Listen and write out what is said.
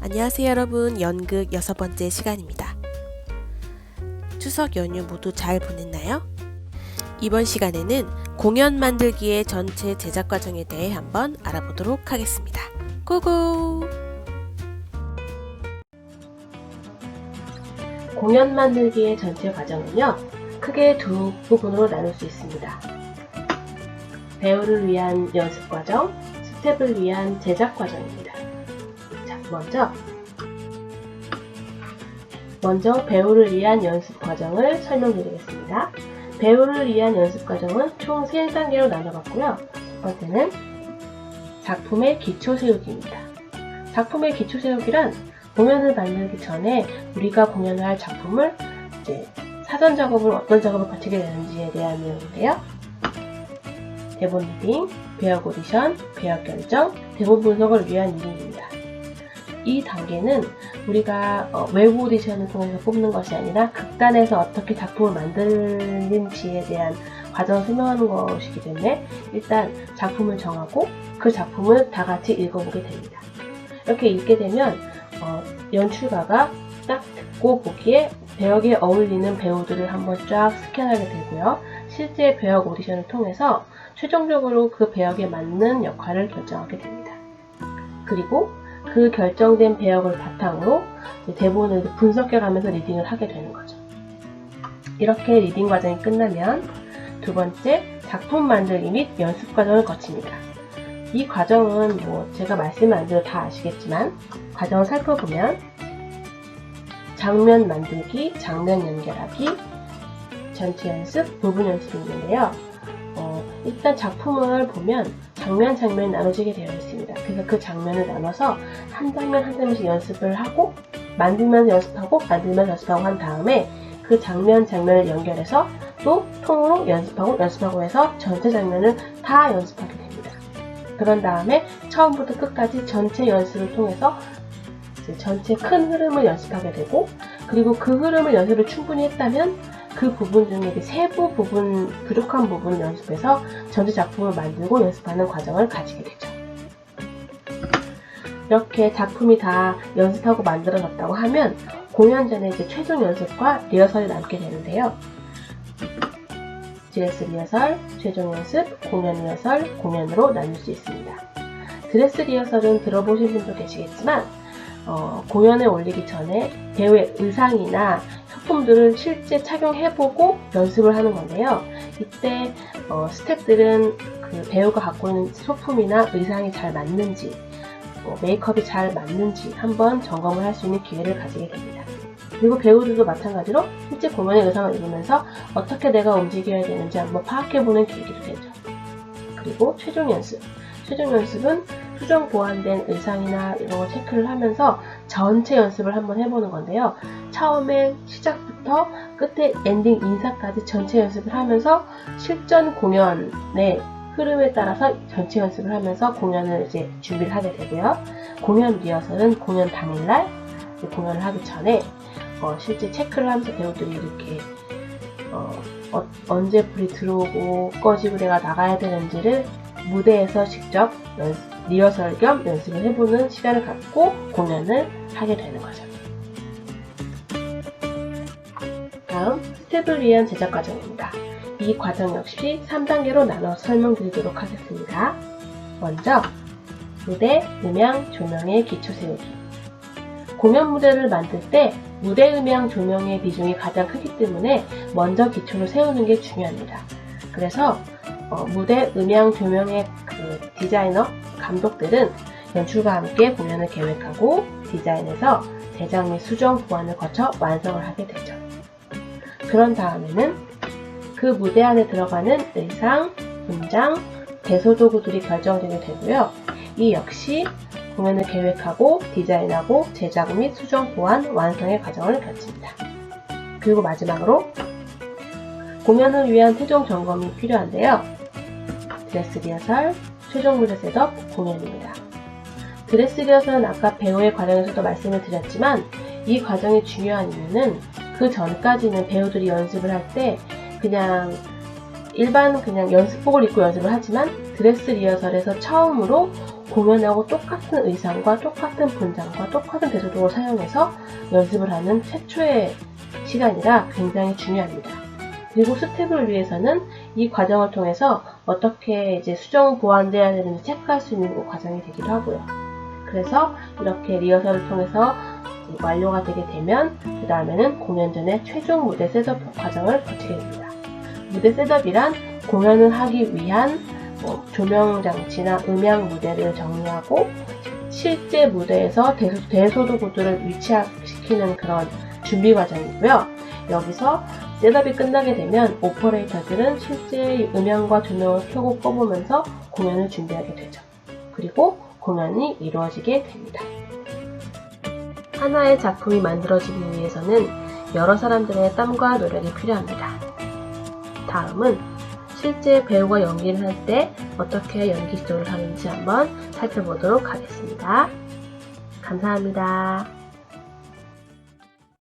안녕하세요 여러분 연극 여섯 번째 시간입니다. 추석 연휴 모두 잘 보냈나요? 이번 시간에는 공연 만들기의 전체 제작 과정에 대해 한번 알아보도록 하겠습니다. 고고! 공연 만들기의 전체 과정은요, 크게 두 부분으로 나눌 수 있습니다. 배우를 위한 연습 과정, 스텝을 위한 제작 과정입니다. 자, 먼저 먼저 배우를 위한 연습 과정을 설명드리겠습니다. 배우를 위한 연습 과정은 총 3단계로 나눠봤고요. 첫 번째는 작품의 기초 세우기입니다. 작품의 기초 세우기란 공연을 만들기 전에 우리가 공연을 할 작품을 이제 사전 작업을 어떤 작업을 거치게 되는지에 대한 내용인데요. 대본 리딩, 배역 오디션, 배역 결정, 대본 분석을 위한 리딩입니다. 이 단계는 우리가 어, 외부 오디션을 통해서 뽑는 것이 아니라 극단에서 어떻게 작품을 만드는지에 대한 과정을 설명하는 것이기 때문에 일단 작품을 정하고 그 작품을 다 같이 읽어보게 됩니다. 이렇게 읽게 되면 어, 연출가가 딱 듣고 보기에 배역에 어울리는 배우들을 한번 쫙 스캔하게 되고요. 실제 배역 오디션을 통해서 최종적으로 그 배역에 맞는 역할을 결정하게 됩니다. 그리고 그 결정된 배역을 바탕으로 대본을 분석해가면서 리딩을 하게 되는 거죠. 이렇게 리딩 과정이 끝나면 두 번째 작품 만들기 및 연습 과정을 거칩니다. 이 과정은 뭐 제가 안 드려 다 아시겠지만 과정을 살펴보면 장면 만들기, 장면 연결하기, 전체 연습, 부분 연습이 있는데요. 어, 일단 작품을 보면 장면 장면이 나눠지게 되어 있습니다. 그래서 그 장면을 나눠서 한 장면 한 장면씩 연습을 하고 만들면서 연습하고 만들면서 연습하고 한 다음에 그 장면 장면을 연결해서 또 통으로 연습하고 연습하고 해서 전체 장면을 다 연습하게 됩니다. 그런 다음에 처음부터 끝까지 전체 연습을 통해서 전체 큰 흐름을 연습하게 되고 그리고 그 흐름을 연습을 충분히 했다면 그 부분 중에 세부 부분, 부족한 부분을 연습해서 전체 작품을 만들고 연습하는 과정을 가지게 되죠. 이렇게 작품이 다 연습하고 만들어졌다고 하면 공연 전에 이제 최종 연습과 리허설이 남게 되는데요. 드레스 리허설, 최종 연습, 공연 리허설, 공연으로 나눌 수 있습니다. 드레스 리허설은 들어보신 분도 계시겠지만 어, 공연에 올리기 전에 배우의 의상이나 소품들을 실제 착용해보고 연습을 하는 건데요. 이때 어, 스태프들은 그 배우가 갖고 있는 소품이나 의상이 잘 맞는지, 어, 메이크업이 잘 맞는지 한번 점검을 할 수 있는 기회를 가지게 됩니다. 그리고 배우들도 마찬가지로 실제 공연의 의상을 입으면서 어떻게 내가 움직여야 되는지 한번 파악해보는 계기도 되죠. 그리고 최종 연습. 최종 연습은 수정 보완된 의상이나 이런 거 체크를 하면서 전체 연습을 한번 해보는 건데요. 처음에 시작부터 끝에 엔딩 인사까지 전체 연습을 하면서 실전 공연의 흐름에 따라서 전체 연습을 하면서 공연을 이제 준비를 하게 되고요. 공연 리허설은 공연 당일날 공연을 하기 전에 어, 실제 체크를 하면서 배우들이 이렇게 어, 어, 언제 불이 들어오고 꺼지고 내가 나가야 되는지를 무대에서 직접 연습, 리허설 겸 연습을 해보는 시간을 갖고 공연을 하게 되는 거죠. 다음 스텝을 위한 제작 과정입니다. 이 과정 역시 3단계로 나눠 설명드리도록 하겠습니다. 먼저 무대, 음향, 조명의 기초 세우기 공연 무대를 만들 때 무대 음향 조명의 비중이 가장 크기 때문에 먼저 기초를 세우는 게 중요합니다. 그래서 어, 무대 음향 조명의 그 디자이너 감독들은 연출과 함께 공연을 계획하고 디자인해서 제작 및 수정 보완을 거쳐 완성을 하게 되죠. 그런 다음에는 그 무대 안에 들어가는 의상, 분장, 대소 도구들이 결정되게 되고요. 이 역시 공연을 계획하고 디자인하고 제작 및 수정 보완 완성의 과정을 거칩니다. 그리고 마지막으로 공연을 위한 최종 점검이 필요한데요. 드레스 리허설, 최종 무대 셋업, 공연입니다. 드레스 리허설은 아까 배우의 과정에서도 말씀을 드렸지만 이 과정이 중요한 이유는 그 전까지는 배우들이 연습을 할때 그냥 일반 그냥 연습복을 입고 연습을 하지만 드레스 리허설에서 처음으로 공연하고 똑같은 의상과 똑같은 분장과 똑같은 대소동을 사용해서 연습을 하는 최초의 시간이라 굉장히 중요합니다. 그리고 스텝을 위해서는 이 과정을 통해서 어떻게 이제 수정 보완돼야 되는지 체크할 수 있는 과정이 되기도 하고요. 그래서 이렇게 리허설을 통해서 완료가 되게 되면 그 다음에는 공연 전에 최종 무대 셋업 과정을 거치게 됩니다. 무대 셋업이란 공연을 하기 위한 뭐 조명 장치나 음향 무대를 정리하고 실제 무대에서 대소, 대소도구들을 위치시키는 그런 준비 과정이고요. 여기서 셋업이 끝나게 되면 오퍼레이터들은 실제 음향과 조명을 켜고 꺼보면서 공연을 준비하게 되죠. 그리고 공연이 이루어지게 됩니다. 하나의 작품이 만들어지기 위해서는 여러 사람들의 땀과 노력이 필요합니다. 다음은 실제 배우가 연기를 할 때 어떻게 연기 지도를 하는지 한번 살펴보도록 하겠습니다. 감사합니다.